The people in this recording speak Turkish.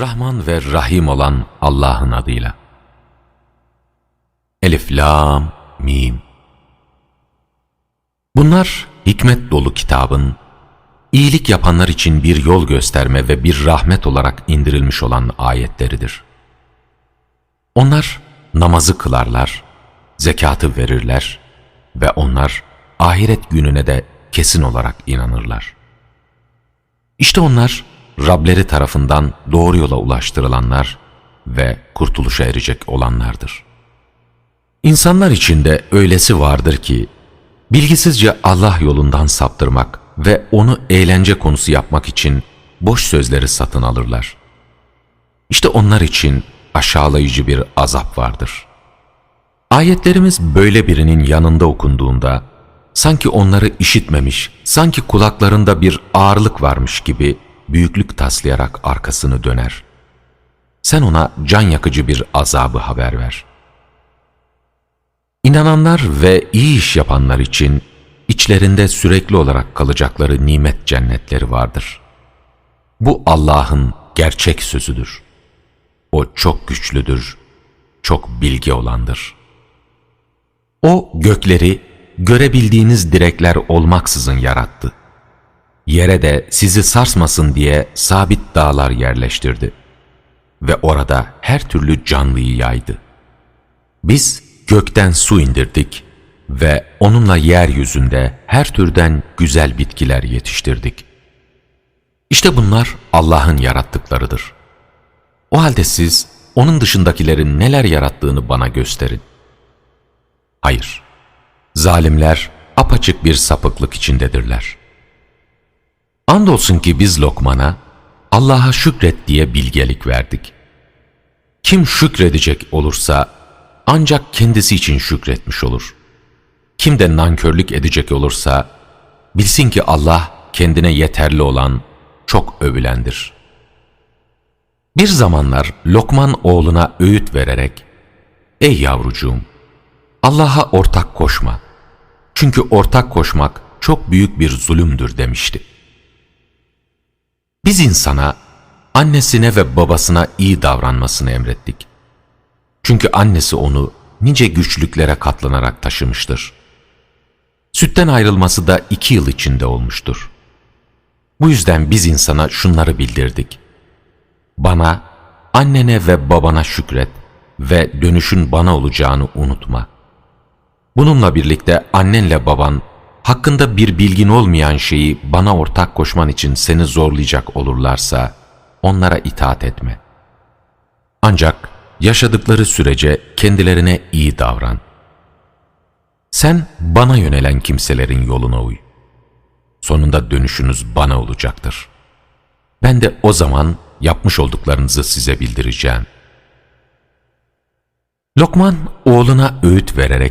Rahman ve Rahim olan Allah'ın adıyla. Elif, Lam, Mim. Bunlar hikmet dolu kitabın, iyilik yapanlar için bir yol gösterme ve bir rahmet olarak indirilmiş olan ayetleridir. Onlar namazı kılarlar, zekatı verirler ve onlar ahiret gününe de kesin olarak inanırlar. İşte onlar Rableri tarafından doğru yola ulaştırılanlar ve kurtuluşa erecek olanlardır. İnsanlar içinde öylesi vardır ki, bilgisizce Allah yolundan saptırmak ve onu eğlence konusu yapmak için boş sözleri satın alırlar. İşte onlar için aşağılayıcı bir azap vardır. Ayetlerimiz böyle birinin yanında okunduğunda, sanki onları işitmemiş, sanki kulaklarında bir ağırlık varmış gibi büyüklük taslayarak arkasını döner. Sen ona can yakıcı bir azabı haber ver. İnananlar ve iyi iş yapanlar için içlerinde sürekli olarak kalacakları nimet cennetleri vardır. Bu Allah'ın gerçek sözüdür. O çok güçlüdür, çok bilgi olandır. O gökleri görebildiğiniz direkler olmaksızın yarattı. Yere de sizi sarsmasın diye sabit dağlar yerleştirdi. Ve orada her türlü canlıyı yaydı. Biz gökten su indirdik ve onunla yeryüzünde her türden güzel bitkiler yetiştirdik. İşte bunlar Allah'ın yarattıklarıdır. O halde siz onun dışındakilerin neler yarattığını bana gösterin. Hayır, zalimler apaçık bir sapıklık içindedirler. Andolsun ki biz Lokman'a Allah'a şükret diye bilgelik verdik. Kim şükredecek olursa ancak kendisi için şükretmiş olur. Kim de nankörlük edecek olursa bilsin ki Allah kendine yeterli olan çok övülendir. Bir zamanlar Lokman oğluna öğüt vererek Ey yavrucuğum Allah'a ortak koşma. Çünkü ortak koşmak çok büyük bir zulümdür demişti. Biz insana annesine ve babasına iyi davranmasını emrettik. Çünkü annesi onu nice güçlüklere katlanarak taşımıştır. Sütten ayrılması da iki yıl içinde olmuştur. Bu yüzden biz insana şunları bildirdik. Bana, annene ve babana şükret ve dönüşün bana olacağını unutma. Bununla birlikte annenle baban hakkında bir bilgin olmayan şeyi bana ortak koşman için seni zorlayacak olurlarsa onlara itaat etme. Ancak yaşadıkları sürece kendilerine iyi davran. Sen bana yönelen kimselerin yoluna uy. Sonunda dönüşünüz bana olacaktır. Ben de o zaman yapmış olduklarınızı size bildireceğim. Lokman oğluna öğüt vererek